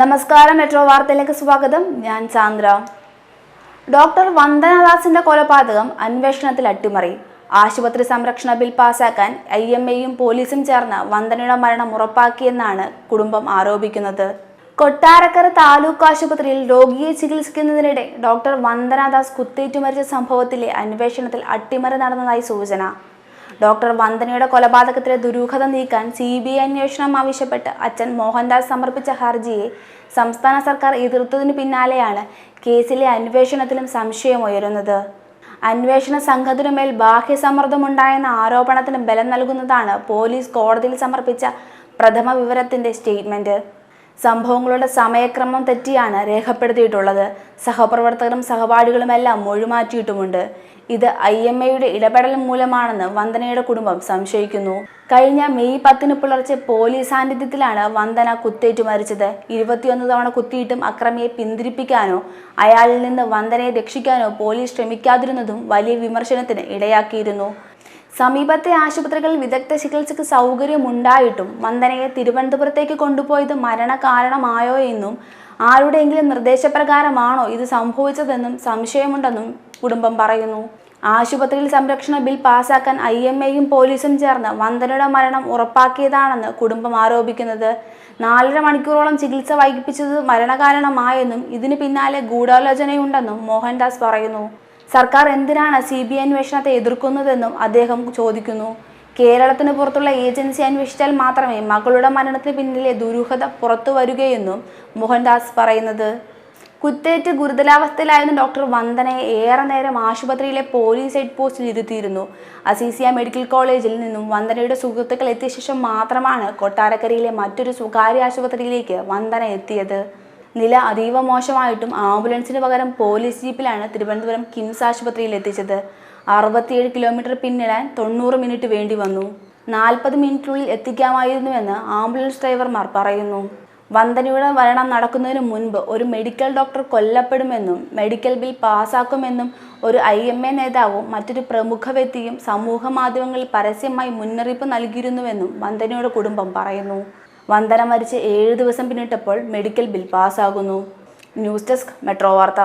നമസ്കാരം മെട്രോ വാർത്തയിലേക്ക് സ്വാഗതം. ഞാൻ ചാന്ദ്ര. ഡോക്ടർ വന്ദനദാസിന്റെ കൊലപാതകം അന്വേഷണത്തിൽ അട്ടിമറി. ആശുപത്രി സംരക്ഷണ ബിൽ പാസാക്കാൻ ഐ എം എയും പോലീസും ചേർന്ന് വന്ദനയുടെ മരണം ഉറപ്പാക്കിയെന്നാണ് കുടുംബം ആരോപിക്കുന്നത്. കൊട്ടാരക്കര താലൂക്ക് ആശുപത്രിയിൽ രോഗിയെ ചികിത്സിക്കുന്നതിനിടെ ഡോക്ടർ വന്ദനദാസ് കുത്തേറ്റു മരിച്ച സംഭവത്തിലെ അന്വേഷണത്തിൽ അട്ടിമറി നടന്നതായി സൂചന. ഡോക്ടർ വന്ദനയുടെ കൊലപാതകത്തിലെ ദുരൂഹത നീക്കാൻ സി ബി ഐ അന്വേഷണം ആവശ്യപ്പെട്ട് അച്ഛൻ മോഹൻദാസ് സമർപ്പിച്ച ഹർജിയെ സംസ്ഥാന സർക്കാർ എതിർത്തതിന് പിന്നാലെയാണ് കേസിലെ അന്വേഷണത്തിലും സംശയം ഉയരുന്നത്. അന്വേഷണ സംഘത്തിനുമേൽ ബാഹ്യസമ്മർദ്ദമുണ്ടായെന്ന ആരോപണത്തിന് ബലം നൽകുന്നതാണ് പോലീസ് കോടതിയിൽ സമർപ്പിച്ച പ്രഥമ വിവരത്തിന്റെ സ്റ്റേറ്റ്മെന്റ്. സംഭവങ്ങളുടെ സമയക്രമം തെറ്റിയാണ് രേഖപ്പെടുത്തിയിട്ടുള്ളത്. സഹപ്രവർത്തകരും സഹപാഠികളുമെല്ലാം മൊഴിമാറ്റിയിട്ടുമുണ്ട്. ഇത് ഐ എം എയുടെ ഇടപെടൽ മൂലമാണെന്ന് വന്ദനയുടെ കുടുംബം സംശയിക്കുന്നു. കഴിഞ്ഞ മെയ് പത്തിന് പുലർച്ചെ പോലീസ് സാന്നിധ്യത്തിലാണ് വന്ദന കുത്തേറ്റു മരിച്ചത് ഇരുപത്തിയൊന്ന് തവണ കുത്തിയിട്ടും അക്രമിയെ പിന്തിരിപ്പിക്കാനോ അയാളിൽ നിന്ന് വന്ദനയെ രക്ഷിക്കാനോ പോലീസ് ശ്രമിക്കാതിരുന്നതും വലിയ വിമർശനത്തിന് ഇടയാക്കിയിരുന്നു. സമീപത്തെ ആശുപത്രികളിൽ വിദഗ്ധ ചികിത്സയ്ക്ക് സൗകര്യമുണ്ടായിട്ടും വന്ദനയെ തിരുവനന്തപുരത്തേക്ക് കൊണ്ടുപോയത് മരണകാരണമായോ എന്നും ആരുടെയെങ്കിലും നിർദ്ദേശപ്രകാരമാണോ ഇത് സംഭവിച്ചതെന്നും സംശയമുണ്ടെന്നും കുടുംബം പറയുന്നു. ആശുപത്രിയിൽ സംരക്ഷണ ബിൽ പാസാക്കാൻ ഐ എം എയും പോലീസും ചേർന്ന് വന്ദനയുടെ മരണം ഉറപ്പാക്കിയതാണെന്ന് കുടുംബം ആരോപിക്കുന്നത്. നാലര മണിക്കൂറോളം ചികിത്സ വൈകിപ്പിച്ചത് മരണകാരണമായെന്നും ഇതിന് പിന്നാലെ ഗൂഢാലോചനയുണ്ടെന്നും മോഹൻദാസ് പറയുന്നു. സർക്കാർ എന്തിനാണ് സി ബി ഐ അന്വേഷണത്തെ എതിർക്കുന്നതെന്നും അദ്ദേഹം ചോദിക്കുന്നു. കേരളത്തിന് പുറത്തുള്ള ഏജൻസി അന്വേഷിച്ചാൽ മാത്രമേ മകളുടെ മരണത്തിന് പിന്നിലെ ദുരൂഹത പുറത്തു വരികയെന്നും മോഹൻദാസ് പറയുന്നത്. കുത്തേറ്റ് ഗുരുതരാവസ്ഥയിലായിരുന്ന ഡോക്ടർ വന്ദനയെ ഏറെ നേരം ആശുപത്രിയിലെ പോലീസ് ഹെഡ് പോസ്റ്റിൽ ഇരുത്തിയിരുന്നു. അസീസിയ മെഡിക്കൽ കോളേജിൽ നിന്നും വന്ദനയുടെ സുഹൃത്തുക്കൾ എത്തിയ ശേഷം മാത്രമാണ് കൊട്ടാരക്കരയിലെ മറ്റൊരു സ്വകാര്യ ആശുപത്രിയിലേക്ക് വന്ദന എത്തിയത്. നില അതീവ മോശമായിട്ടും ആംബുലൻസിന് പകരം പോലീസ് ജീപ്പിലാണ് തിരുവനന്തപുരം കിംസ് ആശുപത്രിയിൽ എത്തിച്ചത്. അറുപത്തിയേഴ് കിലോമീറ്റർ പിന്നിടാൻ തൊണ്ണൂറ് മിനിറ്റ് വേണ്ടി വന്നു. നാൽപ്പത് മിനിറ്റിനുള്ളിൽ എത്തിക്കാമായിരുന്നുവെന്ന് ആംബുലൻസ് ഡ്രൈവർമാർ പറയുന്നു. വന്ദനയുടെ മരണം നടക്കുന്നതിന് മുൻപ് ഒരു മെഡിക്കൽ ഡോക്ടർ കൊല്ലപ്പെടുമെന്നും മെഡിക്കൽ ബിൽ പാസാക്കുമെന്നും ഒരു ഐ എം എ നേതാവും മറ്റൊരു പ്രമുഖ വ്യക്തിയും സമൂഹ മാധ്യമങ്ങളിൽ പരസ്യമായി മുന്നറിയിപ്പ് നൽകിയിരുന്നുവെന്നും വന്ദനയുടെ കുടുംബം പറയുന്നു. വന്ദന മരിച്ച് ഏഴ് ദിവസം പിന്നിട്ടപ്പോൾ മെഡിക്കൽ ബിൽ പാസ്സാകുന്നു ന്യൂസ് ഡെസ്ക് മെട്രോ വാർത്ത.